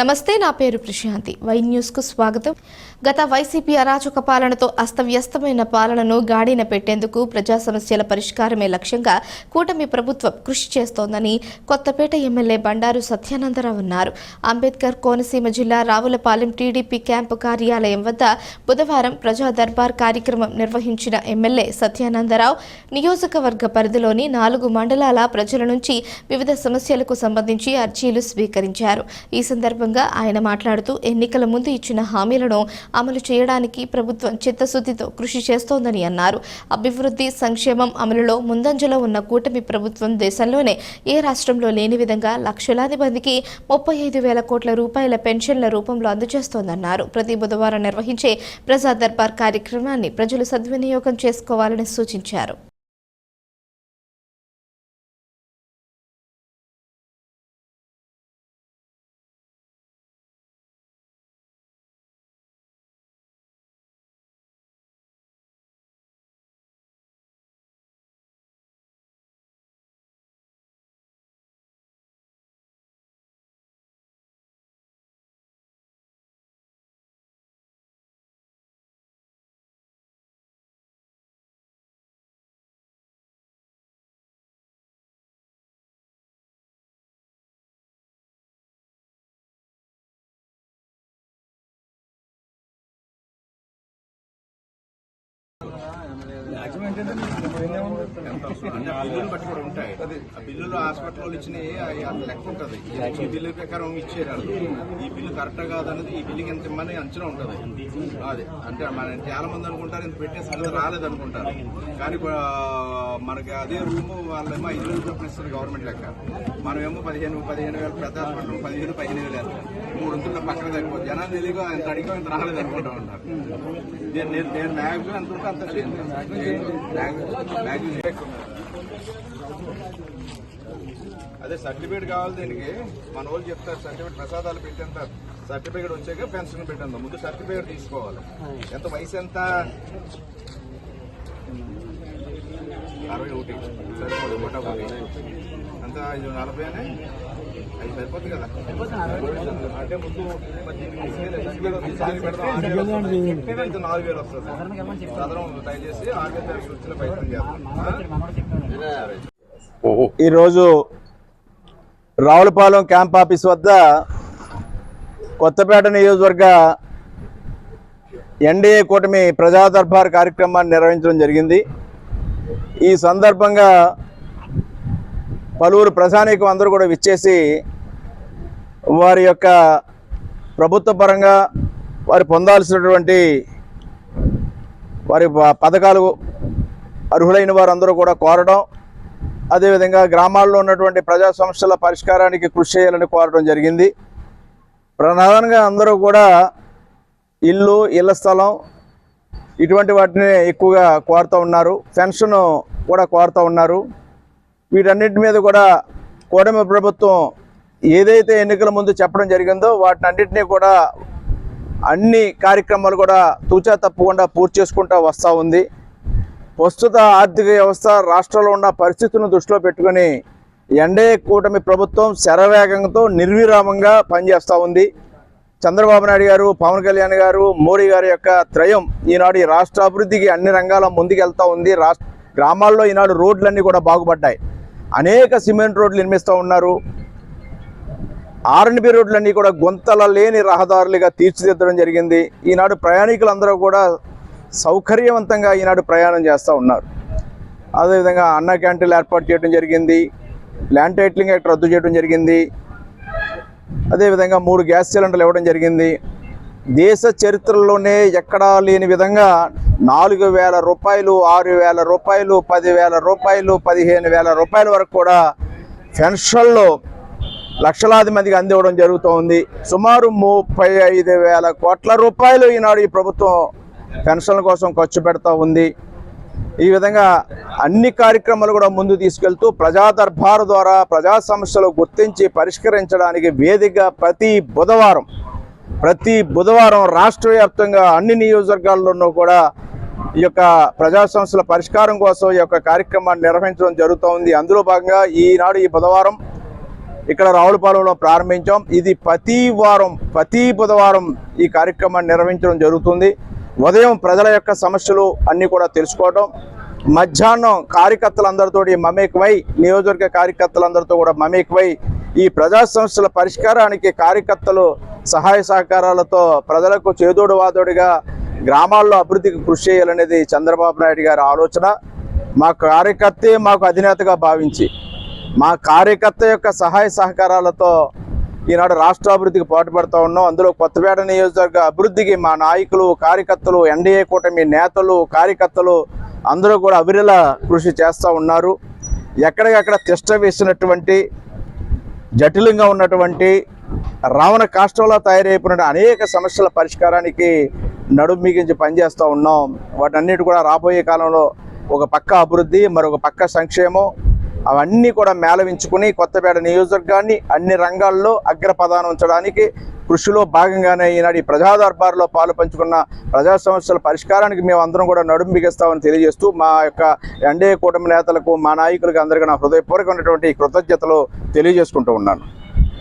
నమస్తే నా పేరు ప్రశాంతి. వై న్యూస్కు స్వాగతం. గత వైసీపీ అరాచక పాలనతో అస్తవ్యస్తమైన పాలనను గాడిన పెట్టేందుకు ప్రజా సమస్యల పరిష్కారమే లక్ష్యంగా కూటమి ప్రభుత్వం కృషి చేస్తోందని కొత్తపేట ఎమ్మెల్యే బండారు సత్యానందరావు అన్నారు. అంబేద్కర్ కోనసీమ జిల్లా రావులపాలెం టీడీపీ క్యాంపు కార్యాలయం వద్ద బుధవారం ప్రజా దర్బార్ కార్యక్రమం నిర్వహించిన ఎమ్మెల్యే సత్యానందరావు నియోజకవర్గ పరిధిలోని నాలుగు మండలాల ప్రజల నుంచి వివిధ సమస్యలకు సంబంధించి అర్జీలు స్వీకరించారు. ఈ సందర్భంగా ఆయన మాట్లాడుతూ ఎన్నికల ముందు ఇచ్చిన హామీలను అమలు చేయడానికి ప్రభుత్వం చిత్తశుద్ధితో కృషి చేస్తోందని అన్నారు. అభివృద్ధి సంక్షేమం అమలులో ముందంజలో ఉన్న కూటమి ప్రభుత్వం దేశంలోనే ఏ రాష్ట్రంలో లేని విధంగా లక్షలాది మందికి ముప్పై ఐదు వేల కోట్ల రూపాయల పెన్షన్ల రూపంలో అందజేస్తోందన్నారు. ప్రతి బుధవారం నిర్వహించే ప్రజా దర్బార్ కార్యక్రమాన్ని ప్రజలు సద్వినియోగం చేసుకోవాలని సూచించారు. బిల్లులు బట్టి కూడా ఉంటాయి. ఆ బిల్లులు హాస్పిటల్ ఇచ్చినాయి అంత లెక్క ఉంటుంది. ఈ బిల్లు ప్రకారం వాళ్ళు. ఈ బిల్లు కరెక్ట్ కాదన్నది ఈ బిల్లుకి ఎంత ఇమ్మని అంచనా ఉంటుంది. అది. అంటే మన చాలా మంది అనుకుంటారు ఇంత పెట్టేసి అది రాలేదు అనుకుంటారు. కానీ మనకి అదే రూమ్ వాళ్ళేమో ఐదు వేలు రూపాయలు ఇస్తారు గవర్నమెంట్ లెక్క. మనమేమో పదిహేను పదిహేను వేలు పెద్ద హాస్పిటల్ పదిహేను పదిహేను వేలు వేస్తారు. మూడు వంతుల పక్కన తగ్గిపోతుంది. జనాలు తెలియక ఎంత అడిగా ఇంత రాలేదు అనుకుంటా ఉంటారు. నేను నేను మ్యాక్సిమం ఎంత ఉంటే అంత అదే సర్టిఫికేట్ కావాలి దీనికి. మన వాళ్ళు చెప్తారు సర్టిఫికేట్ ప్రసాదాలు పెట్టేంత సర్టిఫికేట్ వచ్చాక పెన్షన్ పెట్టేంత ముందు సర్టిఫికేట్ తీసుకోవాలి. ఎంత వయసు ఎంత? అరవై ఒకటి. సరిపోదు ఒకటో ఒకటి అంత ఐదు నలభై అని? అది సరిపోతుంది కదా అంటే ముందు నాలుగు వేలు వస్తుంది దయచేసి ఆరు వేల వచ్చిన ప్రయత్నం ఈరోజు రావులపాలెం క్యాంప్ ఆఫీస్ వద్ద కొత్తపేట నియోజకవర్గ ఎన్డీఏ కూటమి ప్రజాదర్బార్ కార్యక్రమాన్ని నిర్వహించడం జరిగింది. ఈ సందర్భంగా పలువురు ప్రజానీకం అందరూ కూడా విచ్చేసి వారి యొక్క ప్రభుత్వ పరంగా వారు పొందాల్సినటువంటి వారి ప- పథకాలు అర్హులైన వారందరూ కూడా కోరడం అదేవిధంగా గ్రామాల్లో ఉన్నటువంటి ప్రజా సమస్యల పరిష్కారానికి కృషి చేయాలని కోరడం జరిగింది. ప్రధానంగా అందరూ కూడా ఇల్లు ఇళ్ళ స్థలం ఇటువంటి వాటిని ఎక్కువగా కోరుతూ ఉన్నారు. పెన్షన్ కూడా కోరుతూ ఉన్నారు. వీటన్నిటి మీద కూడా కూటమి ప్రభుత్వం ఏదైతే ఎన్నికల ముందు చెప్పడం జరిగిందో వాటిని అన్నింటినీ కూడా అన్ని కార్యక్రమాలు కూడా తూచా తప్పకుండా పూర్తి చేసుకుంటూ వస్తూ ఉంది. ప్రస్తుత ఆర్థిక వ్యవస్థ రాష్ట్రంలో ఉన్న పరిస్థితులను దృష్టిలో పెట్టుకొని ఎండే కూటమి ప్రభుత్వం శరవేగంతో నిర్విరామంగా పనిచేస్తూ ఉంది. చంద్రబాబు నాయుడు గారు పవన్ కళ్యాణ్ గారు మోడీ గారి యొక్క త్రయం ఈనాడు ఈ రాష్ట్ర అభివృద్ధికి అన్ని రంగాల ముందుకెళ్తూ ఉంది. రాష్ట్ర గ్రామాల్లో ఈనాడు రోడ్లన్నీ కూడా బాగుపడ్డాయి. అనేక సిమెంట్ రోడ్లు నిర్మిస్తూ ఉన్నారు. ఆర్ఎన్బి రోడ్లన్నీ కూడా గుంతల లేని రహదారులుగా తీర్చిదిద్దడం జరిగింది. ఈనాడు ప్రయాణికులందరూ కూడా సౌకర్యవంతంగా ఈనాడు ప్రయాణం చేస్తూ ఉన్నారు. అదేవిధంగా అన్న క్యాంటీన్లు ఏర్పాటు చేయడం జరిగింది. ల్యాండ్ టైటిలింగ్ యాక్ట్ రద్దు చేయడం జరిగింది. అదేవిధంగా మూడు గ్యాస్ సిలిండర్లు ఇవ్వడం జరిగింది. దేశ చరిత్రలోనే ఎక్కడా లేని విధంగా నాలుగు వేల రూపాయలు ఆరు వేల రూపాయలు పదివేల రూపాయలు పదిహేను వేల రూపాయల వరకు కూడా పెన్షన్లో లక్షలాది మందికి అందివ్వడం జరుగుతోంది. సుమారు ముప్పై ఐదు వేల కోట్ల రూపాయలు ఈనాడు ఈ ప్రభుత్వం పెన్షన్ల కోసం ఖర్చు పెడతా ఉంది. ఈ విధంగా అన్ని కార్యక్రమాలు కూడా ముందు తీసుకెళ్తూ ప్రజా దర్బారు ద్వారా ప్రజా సమస్యలు గుర్తించి పరిష్కరించడానికి వేదిక ప్రతి బుధవారం ప్రతి బుధవారం రాష్ట్ర వ్యాప్తంగా అన్ని నియోజకవర్గాల్లోనూ కూడా ఈ యొక్క ప్రజా సమస్యల పరిష్కారం కోసం ఈ యొక్క కార్యక్రమాన్ని నిర్వహించడం జరుగుతోంది. అందులో భాగంగా ఈనాడు ఈ బుధవారం ఇక్కడ రావులపాలెంలో ప్రారంభించాం. ఇది ప్రతి వారం ప్రతి బుధవారం ఈ కార్యక్రమాన్ని నిర్వహించడం జరుగుతుంది. ఉదయం ప్రజల యొక్క సమస్యలు అన్నీ కూడా తెలుసుకోవడం మధ్యాహ్నం కార్యకర్తలందరితో మమేకమై నియోజకవర్గ కార్యకర్తలందరితో కూడా మమేకమై ఈ ప్రజా సమస్యల పరిష్కారానికి కార్యకర్తలు సహాయ సహకారాలతో ప్రజలకు చేదోడువాదోడిగా గ్రామాల్లో అభివృద్ధికి కృషి చేయాలనేది చంద్రబాబు నాయుడు గారి ఆలోచన. మా కార్యకర్తే మాకు అధినేతగా భావించి మా కార్యకర్త యొక్క సహాయ సహకారాలతో ఈనాడు రాష్ట్ర అభివృద్ధికి పాటుపడుతూ ఉన్నాం. అందులో కొత్తపేట నియోజకవర్గ అభివృద్ధికి మా నాయకులు కార్యకర్తలు ఎన్డీఏ కూటమి నేతలు కార్యకర్తలు అందరూ కూడా అవిరల కృషి చేస్తూ ఉన్నారు. ఎక్కడికక్కడ తిష్ట వేసినటువంటి జటిలంగా ఉన్నటువంటి రావణ కాష్టంలో తయారైపోయిన అనేక సమస్యల పరిష్కారానికి నడుము మిగించి పనిచేస్తూ ఉన్నాం. వాటన్నిటి కూడా రాబోయే కాలంలో ఒక పక్క అభివృద్ధి మరొక పక్క సంక్షేమం అవన్నీ కూడా మేళవించుకుని కొత్తపేట నియోజకవర్గాన్ని అన్ని రంగాల్లో అగ్రపదానం ఉంచడానికి కృషిలో భాగంగానే ఈనాడు ఈ ప్రజా దర్బార్లో పాలు పంచుకున్న ప్రజా సమస్యల పరిష్కారానికి మేము అందరం కూడా నడుము బిగిస్తామని తెలియజేస్తూ మా యొక్క ఎన్డీఏ కూటమి నేతలకు మా నాయకులకు అందరికీ నా హృదయపూర్వకమైనటువంటి కృతజ్ఞతలు తెలియజేసుకుంటూ ఉన్నాను.